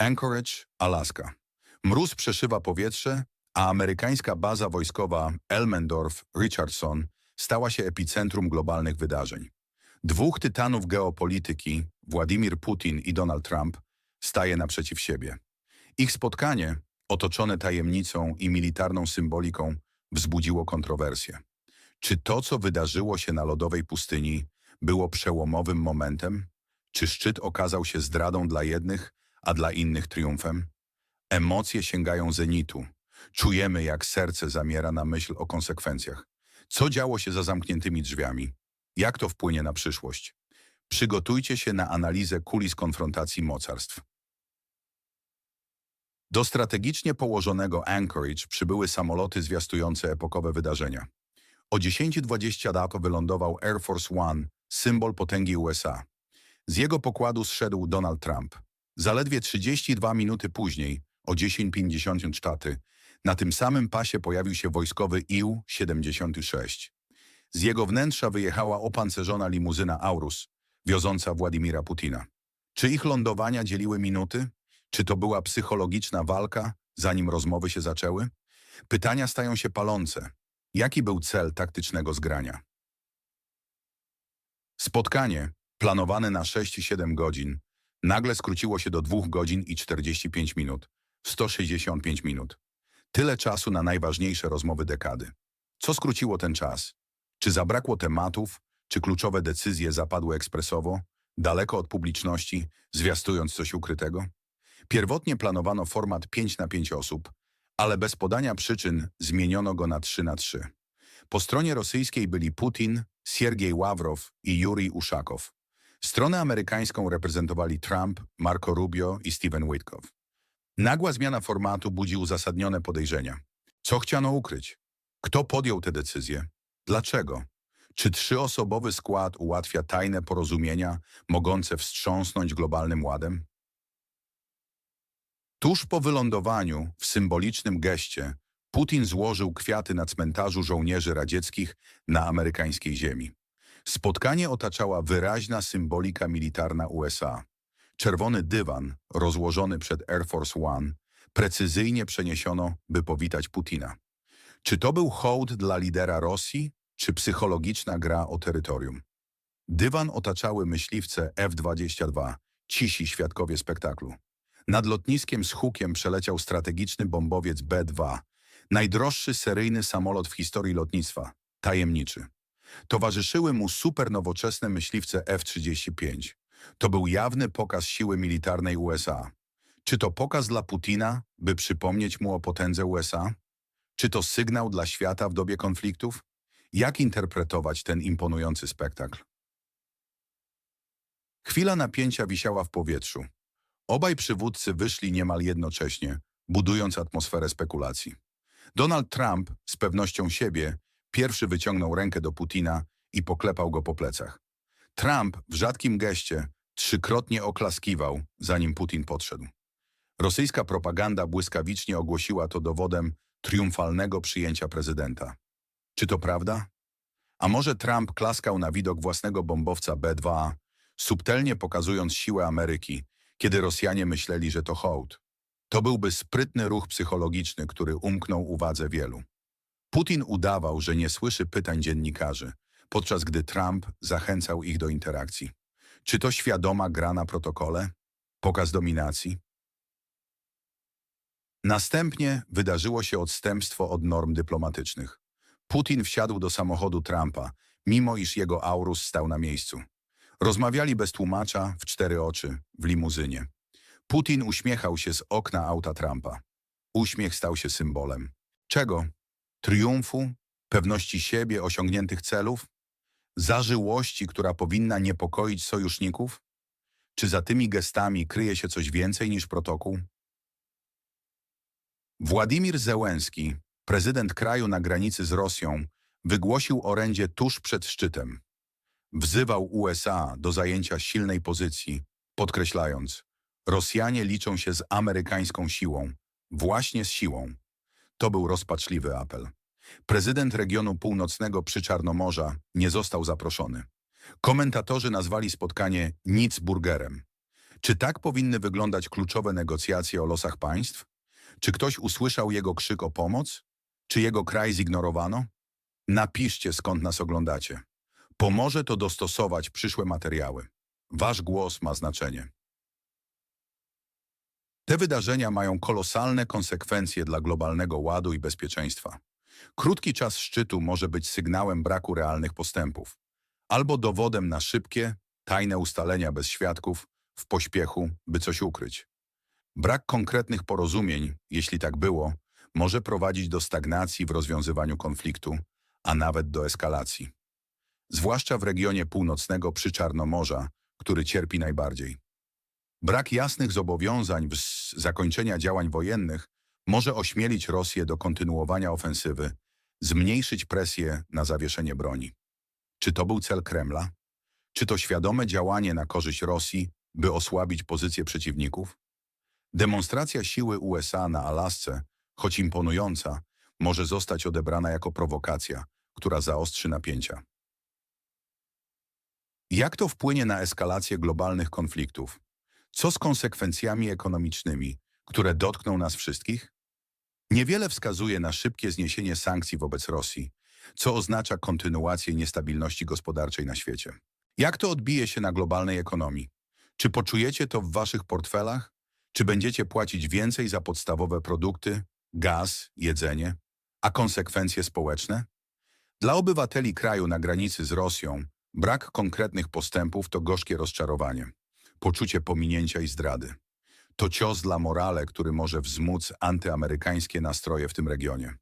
Anchorage, Alaska. Mróz przeszywa powietrze, a amerykańska baza wojskowa Elmendorf-Richardson stała się epicentrum globalnych wydarzeń. Dwóch tytanów geopolityki, Władimir Putin i Donald Trump, staje naprzeciw siebie. Ich spotkanie, otoczone tajemnicą i militarną symboliką, wzbudziło kontrowersje. Czy to, co wydarzyło się na lodowej pustyni, było przełomowym momentem? Czy szczyt okazał się zdradą dla jednych, a dla innych triumfem? Emocje sięgają zenitu. Czujemy, jak serce zamiera na myśl o konsekwencjach. Co działo się za zamkniętymi drzwiami? Jak to wpłynie na przyszłość? Przygotujcie się na analizę kulis konfrontacji mocarstw. Do strategicznie położonego Anchorage przybyły samoloty zwiastujące epokowe wydarzenia. O 10.20 dato wylądował Air Force One, symbol potęgi USA. Z jego pokładu zszedł Donald Trump. Zaledwie 32 minuty później, o 10.54, na tym samym pasie pojawił się wojskowy IU-76. Z jego wnętrza wyjechała opancerzona limuzyna Aurus, wioząca Władimira Putina. Czy ich lądowania dzieliły minuty? Czy to była psychologiczna walka, zanim rozmowy się zaczęły? Pytania stają się palące. Jaki był cel taktycznego zgrania? Spotkanie, planowane na 6-7 godzin, nagle skróciło się do 2 godzin i 45 minut, 165 minut. Tyle czasu na najważniejsze rozmowy dekady. Co skróciło ten czas? Czy zabrakło tematów, czy kluczowe decyzje zapadły ekspresowo, daleko od publiczności, zwiastując coś ukrytego? Pierwotnie planowano format 5 na 5 osób, ale bez podania przyczyn zmieniono go na 3 na 3. Po stronie rosyjskiej byli Putin, Siergiej Ławrow i Jurij Uszakow. Stronę amerykańską reprezentowali Trump, Marco Rubio i Steven Witkow. Nagła zmiana formatu budzi uzasadnione podejrzenia. Co chciano ukryć? Kto podjął te decyzje? Dlaczego? Czy trzyosobowy skład ułatwia tajne porozumienia mogące wstrząsnąć globalnym ładem? Tuż po wylądowaniu, w symbolicznym geście, Putin złożył kwiaty na cmentarzu żołnierzy radzieckich na amerykańskiej ziemi. Spotkanie otaczała wyraźna symbolika militarna USA. Czerwony dywan, rozłożony przed Air Force One, precyzyjnie przeniesiono, by powitać Putina. Czy to był hołd dla lidera Rosji, czy psychologiczna gra o terytorium? Dywan otaczały myśliwce F-22, cisi świadkowie spektaklu. Nad lotniskiem z hukiem przeleciał strategiczny bombowiec B-2, najdroższy seryjny samolot w historii lotnictwa, tajemniczy. Towarzyszyły mu supernowoczesne myśliwce F-35. To był jawny pokaz siły militarnej USA. Czy to pokaz dla Putina, by przypomnieć mu o potędze USA? Czy to sygnał dla świata w dobie konfliktów? Jak interpretować ten imponujący spektakl? Chwila napięcia wisiała w powietrzu. Obaj przywódcy wyszli niemal jednocześnie, budując atmosferę spekulacji. Donald Trump, z pewnością siebie, pierwszy wyciągnął rękę do Putina i poklepał go po plecach. Trump w rzadkim geście trzykrotnie oklaskiwał, zanim Putin podszedł. Rosyjska propaganda błyskawicznie ogłosiła to dowodem triumfalnego przyjęcia prezydenta. Czy to prawda? A może Trump klaskał na widok własnego bombowca B-2, subtelnie pokazując siłę Ameryki, kiedy Rosjanie myśleli, że to hołd? To byłby sprytny ruch psychologiczny, który umknął uwadze wielu. Putin udawał, że nie słyszy pytań dziennikarzy, podczas gdy Trump zachęcał ich do interakcji. Czy to świadoma gra na protokole? Pokaz dominacji? Następnie wydarzyło się odstępstwo od norm dyplomatycznych. Putin wsiadł do samochodu Trumpa, mimo iż jego Aurus stał na miejscu. Rozmawiali bez tłumacza, w cztery oczy, w limuzynie. Putin uśmiechał się z okna auta Trumpa. Uśmiech stał się symbolem. Czego? Triumfu? Pewności siebie, osiągniętych celów? Zażyłości, która powinna niepokoić sojuszników? Czy za tymi gestami kryje się coś więcej niż protokół? Władimir Zełenski, prezydent kraju na granicy z Rosją, wygłosił orędzie tuż przed szczytem. Wzywał USA do zajęcia silnej pozycji, podkreślając, Rosjanie liczą się z amerykańską siłą, właśnie z siłą. To był rozpaczliwy apel. Prezydent regionu północnego przy Czarnomorza nie został zaproszony. Komentatorzy nazwali spotkanie nic burgerem. Czy tak powinny wyglądać kluczowe negocjacje o losach państw? Czy ktoś usłyszał jego krzyk o pomoc? Czy jego kraj zignorowano? Napiszcie, skąd nas oglądacie. Pomoże to dostosować przyszłe materiały. Wasz głos ma znaczenie. Te wydarzenia mają kolosalne konsekwencje dla globalnego ładu i bezpieczeństwa. Krótki czas szczytu może być sygnałem braku realnych postępów, albo dowodem na szybkie, tajne ustalenia bez świadków, w pośpiechu, by coś ukryć. Brak konkretnych porozumień, jeśli tak było, może prowadzić do stagnacji w rozwiązywaniu konfliktu, a nawet do eskalacji. Zwłaszcza w regionie północnego przy Czarnomorza, który cierpi najbardziej. Brak jasnych zobowiązań s- zakończenia działań wojennych może ośmielić Rosję do kontynuowania ofensywy, zmniejszyć presję na zawieszenie broni. Czy to był cel Kremla? Czy to świadome działanie na korzyść Rosji, by osłabić pozycję przeciwników? Demonstracja siły USA na Alasce, choć imponująca, może zostać odebrana jako prowokacja, która zaostrzy napięcia. Jak to wpłynie na eskalację globalnych konfliktów? Co z konsekwencjami ekonomicznymi, które dotkną nas wszystkich? Niewiele wskazuje na szybkie zniesienie sankcji wobec Rosji, co oznacza kontynuację niestabilności gospodarczej na świecie. Jak to odbije się na globalnej ekonomii? Czy poczujecie to w waszych portfelach? Czy będziecie płacić więcej za podstawowe produkty, gaz, jedzenie, a konsekwencje społeczne? Dla obywateli kraju na granicy z Rosją brak konkretnych postępów to gorzkie rozczarowanie, poczucie pominięcia i zdrady. To cios dla morale, który może wzmóc antyamerykańskie nastroje w tym regionie.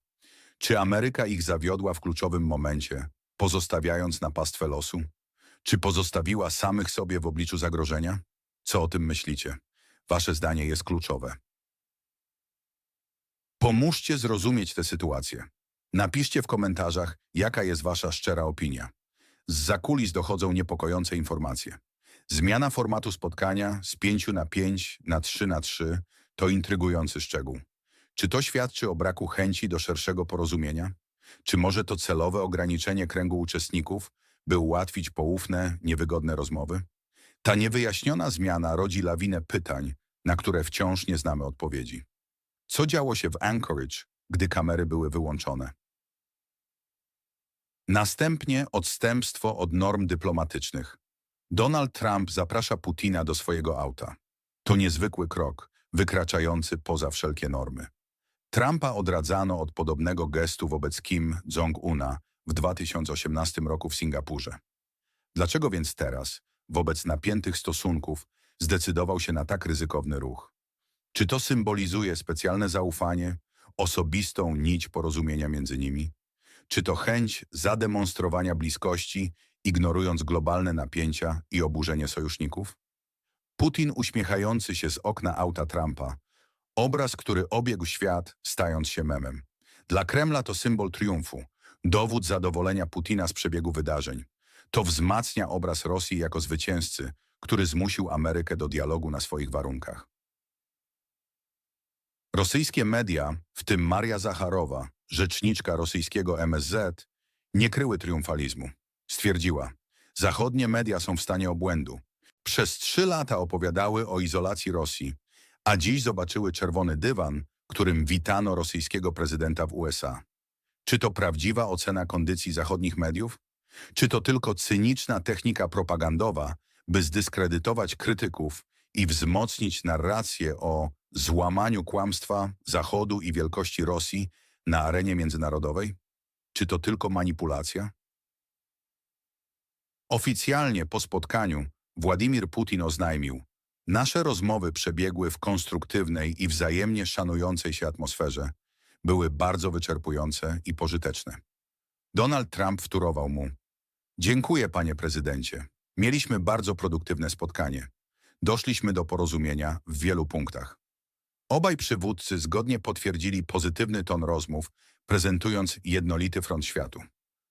Czy Ameryka ich zawiodła w kluczowym momencie, pozostawiając na pastwę losu? Czy pozostawiła samych sobie w obliczu zagrożenia? Co o tym myślicie? Wasze zdanie jest kluczowe. Pomóżcie zrozumieć tę sytuację. Napiszcie w komentarzach, jaka jest wasza szczera opinia. Z zakulis dochodzą niepokojące informacje. Zmiana formatu spotkania z 5 na 5 na 3 na 3 to intrygujący szczegół. Czy to świadczy o braku chęci do szerszego porozumienia? Czy może to celowe ograniczenie kręgu uczestników, by ułatwić poufne, niewygodne rozmowy? Ta niewyjaśniona zmiana rodzi lawinę pytań, na które wciąż nie znamy odpowiedzi. Co działo się w Anchorage, gdy kamery były wyłączone? Następnie odstępstwo od norm dyplomatycznych. Donald Trump zaprasza Putina do swojego auta. To niezwykły krok, wykraczający poza wszelkie normy. Trumpa odradzano od podobnego gestu wobec Kim Jong-una w 2018 roku w Singapurze. Dlaczego więc teraz, wobec napiętych stosunków, zdecydował się na tak ryzykowny ruch? Czy to symbolizuje specjalne zaufanie, osobistą nić porozumienia między nimi? Czy to chęć zademonstrowania bliskości, ignorując globalne napięcia i oburzenie sojuszników? Putin uśmiechający się z okna auta Trumpa, obraz, który obiegł świat, stając się memem. Dla Kremla to symbol triumfu, dowód zadowolenia Putina z przebiegu wydarzeń. To wzmacnia obraz Rosji jako zwycięzcy, który zmusił Amerykę do dialogu na swoich warunkach. Rosyjskie media, w tym Maria Zacharowa, rzeczniczka rosyjskiego MSZ, nie kryły triumfalizmu. Stwierdziła, zachodnie media są w stanie obłędu. Przez trzy lata opowiadały o izolacji Rosji, a dziś zobaczyły czerwony dywan, którym witano rosyjskiego prezydenta w USA. Czy to prawdziwa ocena kondycji zachodnich mediów? Czy to tylko cyniczna technika propagandowa, by zdyskredytować krytyków i wzmocnić narrację o złamaniu kłamstwa Zachodu i wielkości Rosji na arenie międzynarodowej? Czy to tylko manipulacja? Oficjalnie po spotkaniu Władimir Putin oznajmił, nasze rozmowy przebiegły w konstruktywnej i wzajemnie szanującej się atmosferze, były bardzo wyczerpujące i pożyteczne. Donald Trump wtórował mu, dziękuję panie prezydencie, mieliśmy bardzo produktywne spotkanie. Doszliśmy do porozumienia w wielu punktach. Obaj przywódcy zgodnie potwierdzili pozytywny ton rozmów, prezentując jednolity front światu.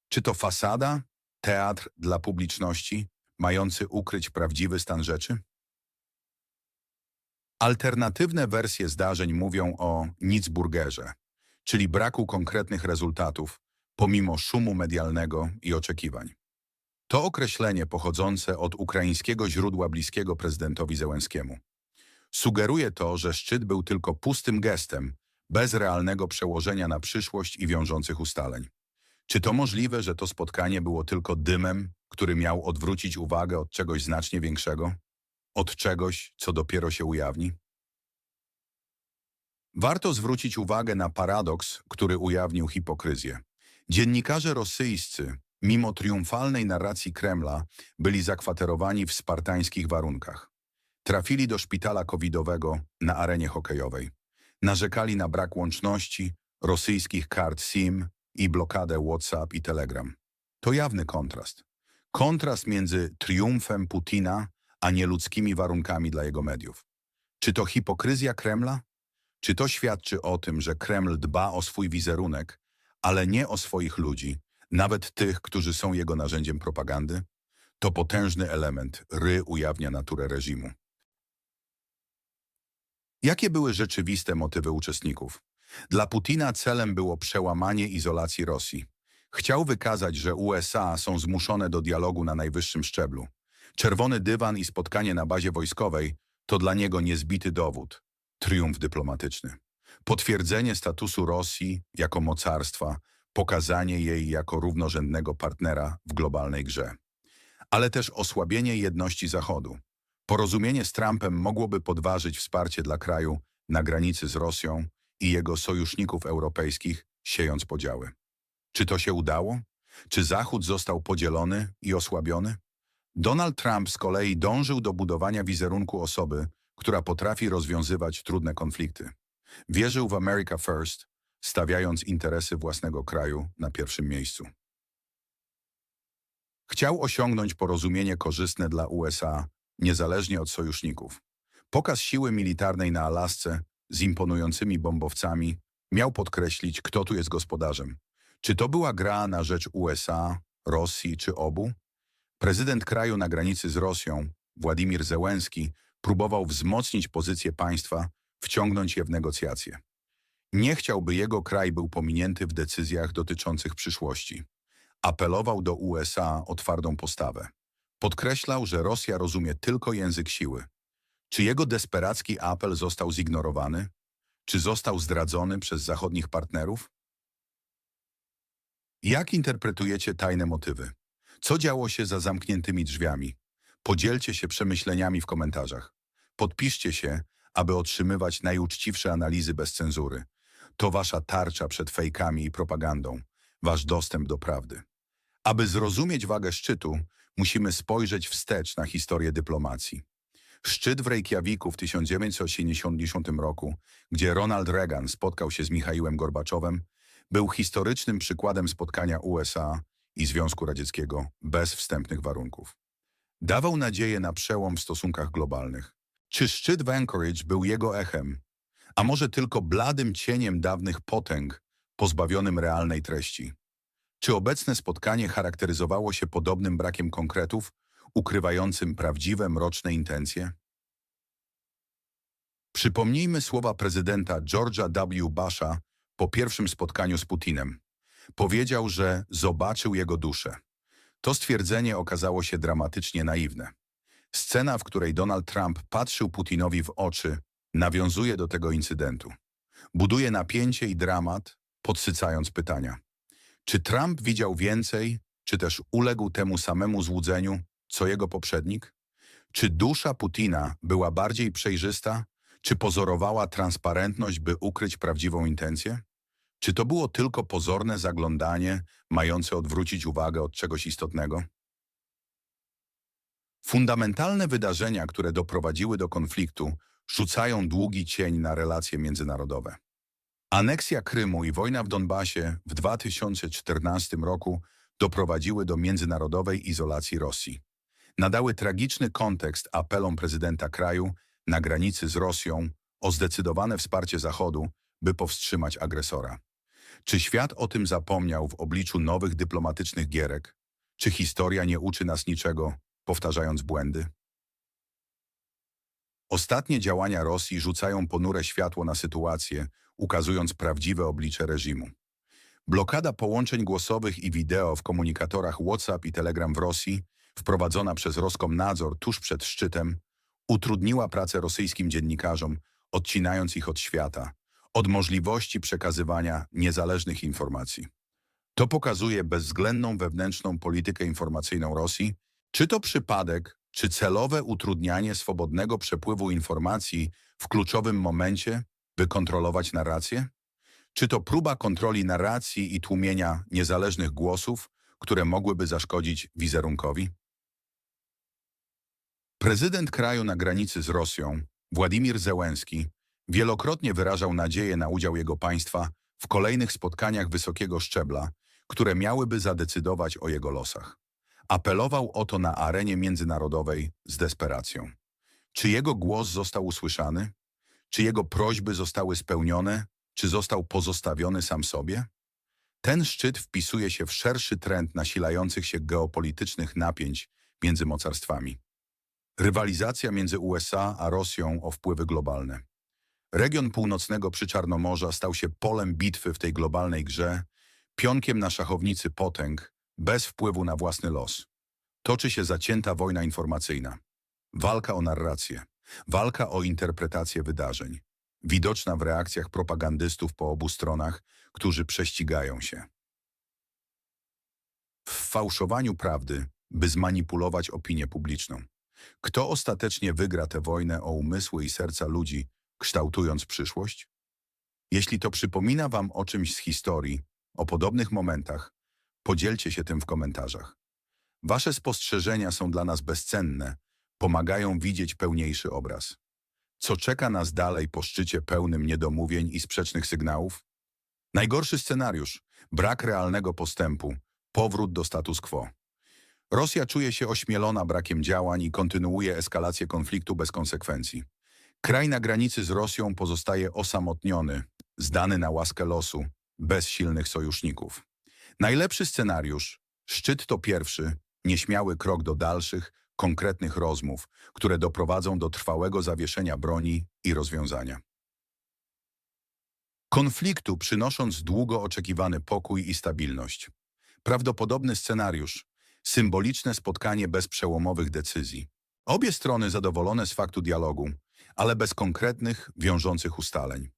Czy to fasada, teatr dla publiczności, mający ukryć prawdziwy stan rzeczy? Alternatywne wersje zdarzeń mówią o Nitzburgerze, czyli braku konkretnych rezultatów, pomimo szumu medialnego i oczekiwań. To określenie pochodzące od ukraińskiego źródła bliskiego prezydentowi Zełenskiemu. Sugeruje to, że szczyt był tylko pustym gestem, bez realnego przełożenia na przyszłość i wiążących ustaleń. Czy to możliwe, że to spotkanie było tylko dymem, który miał odwrócić uwagę od czegoś znacznie większego? Od czegoś, co dopiero się ujawni? Warto zwrócić uwagę na paradoks, który ujawnił hipokryzję. Dziennikarze rosyjscy, mimo triumfalnej narracji Kremla, byli zakwaterowani w spartańskich warunkach. Trafili do szpitala covidowego na arenie hokejowej. Narzekali na brak łączności, rosyjskich kart SIM i blokadę WhatsApp i Telegram. To jawny kontrast. Kontrast między triumfem Putina a nieludzkimi warunkami dla jego mediów. Czy to hipokryzja Kremla? Czy to świadczy o tym, że Kreml dba o swój wizerunek, ale nie o swoich ludzi, nawet tych, którzy są jego narzędziem propagandy? To potężny element, ry ujawnia naturę reżimu. Jakie były rzeczywiste motywy uczestników? Dla Putina celem było przełamanie izolacji Rosji. Chciał wykazać, że USA są zmuszone do dialogu na najwyższym szczeblu. Czerwony dywan i spotkanie na bazie wojskowej to dla niego niezbity dowód. Triumf dyplomatyczny. Potwierdzenie statusu Rosji jako mocarstwa, pokazanie jej jako równorzędnego partnera w globalnej grze. Ale też osłabienie jedności Zachodu. Porozumienie z Trumpem mogłoby podważyć wsparcie dla kraju na granicy z Rosją i jego sojuszników europejskich, siejąc podziały. Czy to się udało? Czy Zachód został podzielony i osłabiony? Donald Trump z kolei dążył do budowania wizerunku osoby, która potrafi rozwiązywać trudne konflikty. Wierzył w America First, stawiając interesy własnego kraju na pierwszym miejscu. Chciał osiągnąć porozumienie korzystne dla USA, niezależnie od sojuszników. Pokaz siły militarnej na Alasce z imponującymi bombowcami miał podkreślić, kto tu jest gospodarzem. Czy to była gra na rzecz USA, Rosji czy obu? Prezydent kraju na granicy z Rosją, Władimir Zełenski, próbował wzmocnić pozycję państwa, wciągnąć je w negocjacje. Nie chciał, by jego kraj był pominięty w decyzjach dotyczących przyszłości. Apelował do USA o twardą postawę. Podkreślał, że Rosja rozumie tylko język siły. Czy jego desperacki apel został zignorowany? Czy został zdradzony przez zachodnich partnerów? Jak interpretujecie tajne motywy? Co działo się za zamkniętymi drzwiami? Podzielcie się przemyśleniami w komentarzach. Podpiszcie się, aby otrzymywać najuczciwsze analizy bez cenzury. To wasza tarcza przed fejkami i propagandą, wasz dostęp do prawdy. Aby zrozumieć wagę szczytu, musimy spojrzeć wstecz na historię dyplomacji. Szczyt w Reykjaviku w 1980 roku, gdzie Ronald Reagan spotkał się z Michaiłem Gorbaczowem, był historycznym przykładem spotkania USA i Związku Radzieckiego bez wstępnych warunków. Dawał nadzieję na przełom w stosunkach globalnych. Czy szczyt w Anchorage był jego echem, a może tylko bladym cieniem dawnych potęg, pozbawionym realnej treści? Czy obecne spotkanie charakteryzowało się podobnym brakiem konkretów, ukrywającym prawdziwe mroczne intencje? Przypomnijmy słowa prezydenta George'a W. Busha po pierwszym spotkaniu z Putinem. Powiedział, że zobaczył jego duszę. To stwierdzenie okazało się dramatycznie naiwne. Scena, w której Donald Trump patrzył Putinowi w oczy, nawiązuje do tego incydentu. Buduje napięcie i dramat, podsycając pytania. Czy Trump widział więcej, czy też uległ temu samemu złudzeniu, co jego poprzednik? Czy dusza Putina była bardziej przejrzysta, czy pozorowała transparentność, by ukryć prawdziwą intencję? Czy to było tylko pozorne zaglądanie, mające odwrócić uwagę od czegoś istotnego? Fundamentalne wydarzenia, które doprowadziły do konfliktu, rzucają długi cień na relacje międzynarodowe. Aneksja Krymu i wojna w Donbasie w 2014 roku doprowadziły do międzynarodowej izolacji Rosji. Nadały tragiczny kontekst apelom prezydenta kraju na granicy z Rosją o zdecydowane wsparcie Zachodu, by powstrzymać agresora. Czy świat o tym zapomniał w obliczu nowych dyplomatycznych gierek? Czy historia nie uczy nas niczego, powtarzając błędy? Ostatnie działania Rosji rzucają ponure światło na sytuację, ukazując prawdziwe oblicze reżimu. Blokada połączeń głosowych i wideo w komunikatorach WhatsApp i Telegram w Rosji, wprowadzona przez Roskomnadzor tuż przed szczytem, utrudniła pracę rosyjskim dziennikarzom, odcinając ich od świata, od możliwości przekazywania niezależnych informacji. To pokazuje bezwzględną wewnętrzną politykę informacyjną Rosji, czy to przypadek, czy celowe utrudnianie swobodnego przepływu informacji w kluczowym momencie, by kontrolować narrację? Czy to próba kontroli narracji i tłumienia niezależnych głosów, które mogłyby zaszkodzić wizerunkowi? Prezydent kraju na granicy z Rosją, Władimir Zełenski, wielokrotnie wyrażał nadzieję na udział jego państwa w kolejnych spotkaniach wysokiego szczebla, które miałyby zadecydować o jego losach. Apelował o to na arenie międzynarodowej z desperacją. Czy jego głos został usłyszany? Czy jego prośby zostały spełnione? Czy został pozostawiony sam sobie? Ten szczyt wpisuje się w szerszy trend nasilających się geopolitycznych napięć między mocarstwami. Rywalizacja między USA a Rosją o wpływy globalne. Region północnego Przyczarnomorza stał się polem bitwy w tej globalnej grze, pionkiem na szachownicy potęg, bez wpływu na własny los. Toczy się zacięta wojna informacyjna. Walka o narrację, walka o interpretację wydarzeń, widoczna w reakcjach propagandystów po obu stronach, którzy prześcigają się. W fałszowaniu prawdy, by zmanipulować opinię publiczną. Kto ostatecznie wygra tę wojnę o umysły i serca ludzi, kształtując przyszłość? Jeśli to przypomina Wam o czymś z historii, o podobnych momentach, podzielcie się tym w komentarzach. Wasze spostrzeżenia są dla nas bezcenne, pomagają widzieć pełniejszy obraz. Co czeka nas dalej po szczycie pełnym niedomówień i sprzecznych sygnałów? Najgorszy scenariusz brak realnego postępu, powrót do status quo. Rosja czuje się ośmielona brakiem działań i kontynuuje eskalację konfliktu bez konsekwencji. Kraj na granicy z Rosją pozostaje osamotniony, zdany na łaskę losu, bez silnych sojuszników. Najlepszy scenariusz szczyt to pierwszy, nieśmiały krok do dalszych, konkretnych rozmów, które doprowadzą do trwałego zawieszenia broni i rozwiązania. Konfliktu przynosząc długo oczekiwany pokój i stabilność. Prawdopodobny scenariusz symboliczne spotkanie bez przełomowych decyzji. Obie strony zadowolone z faktu dialogu, ale bez konkretnych, wiążących ustaleń.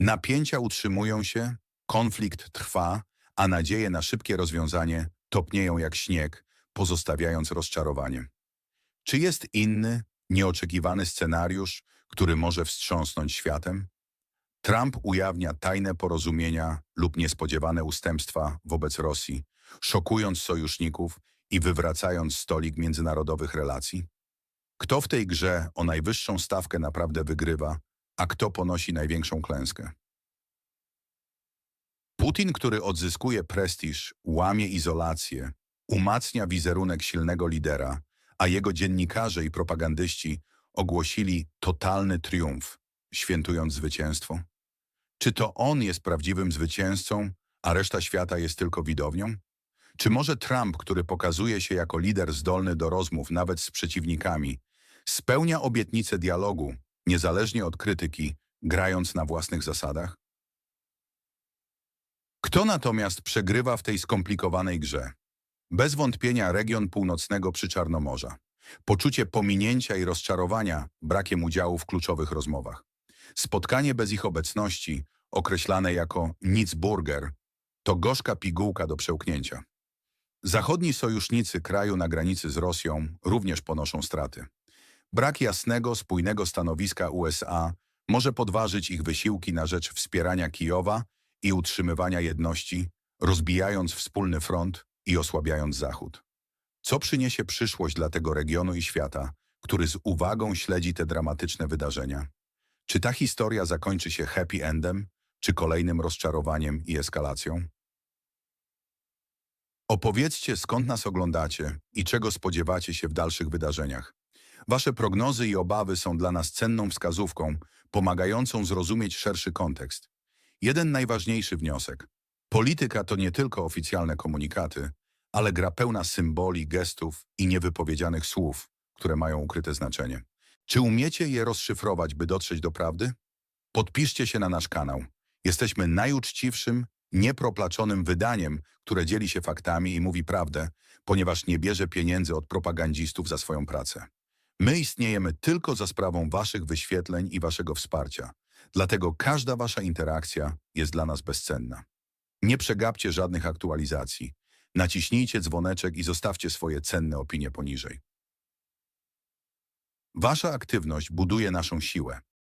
Napięcia utrzymują się, konflikt trwa, a nadzieje na szybkie rozwiązanie topnieją jak śnieg, pozostawiając rozczarowanie. Czy jest inny, nieoczekiwany scenariusz, który może wstrząsnąć światem? Trump ujawnia tajne porozumienia lub niespodziewane ustępstwa wobec Rosji, szokując sojuszników i wywracając stolik międzynarodowych relacji? Kto w tej grze o najwyższą stawkę naprawdę wygrywa, a kto ponosi największą klęskę? Putin, który odzyskuje prestiż, łamie izolację, umacnia wizerunek silnego lidera, a jego dziennikarze i propagandyści ogłosili totalny triumf, świętując zwycięstwo? Czy to on jest prawdziwym zwycięzcą, a reszta świata jest tylko widownią? Czy może Trump, który pokazuje się jako lider zdolny do rozmów nawet z przeciwnikami, spełnia obietnicę dialogu, niezależnie od krytyki, grając na własnych zasadach? Kto natomiast przegrywa w tej skomplikowanej grze? Bez wątpienia region północnego Przyczarnomorza. Poczucie pominięcia i rozczarowania brakiem udziału w kluczowych rozmowach. Spotkanie bez ich obecności, określane jako Nitzburger, to gorzka pigułka do przełknięcia. Zachodni sojusznicy kraju na granicy z Rosją również ponoszą straty. Brak jasnego, spójnego stanowiska USA może podważyć ich wysiłki na rzecz wspierania Kijowa i utrzymywania jedności, rozbijając wspólny front i osłabiając Zachód. Co przyniesie przyszłość dla tego regionu i świata, który z uwagą śledzi te dramatyczne wydarzenia? Czy ta historia zakończy się happy endem, czy kolejnym rozczarowaniem i eskalacją? Opowiedzcie, skąd nas oglądacie i czego spodziewacie się w dalszych wydarzeniach. Wasze prognozy i obawy są dla nas cenną wskazówką, pomagającą zrozumieć szerszy kontekst. Jeden najważniejszy wniosek. Polityka to nie tylko oficjalne komunikaty, ale gra pełna symboli, gestów i niewypowiedzianych słów, które mają ukryte znaczenie. Czy umiecie je rozszyfrować, by dotrzeć do prawdy? Podpiszcie się na nasz kanał. Jesteśmy najuczciwszym, nieproplaczonym wydaniem, które dzieli się faktami i mówi prawdę, ponieważ nie bierze pieniędzy od propagandzistów za swoją pracę. My istniejemy tylko za sprawą waszych wyświetleń i waszego wsparcia. Dlatego każda wasza interakcja jest dla nas bezcenna. Nie przegapcie żadnych aktualizacji. Naciśnijcie dzwoneczek i zostawcie swoje cenne opinie poniżej. Wasza aktywność buduje naszą siłę.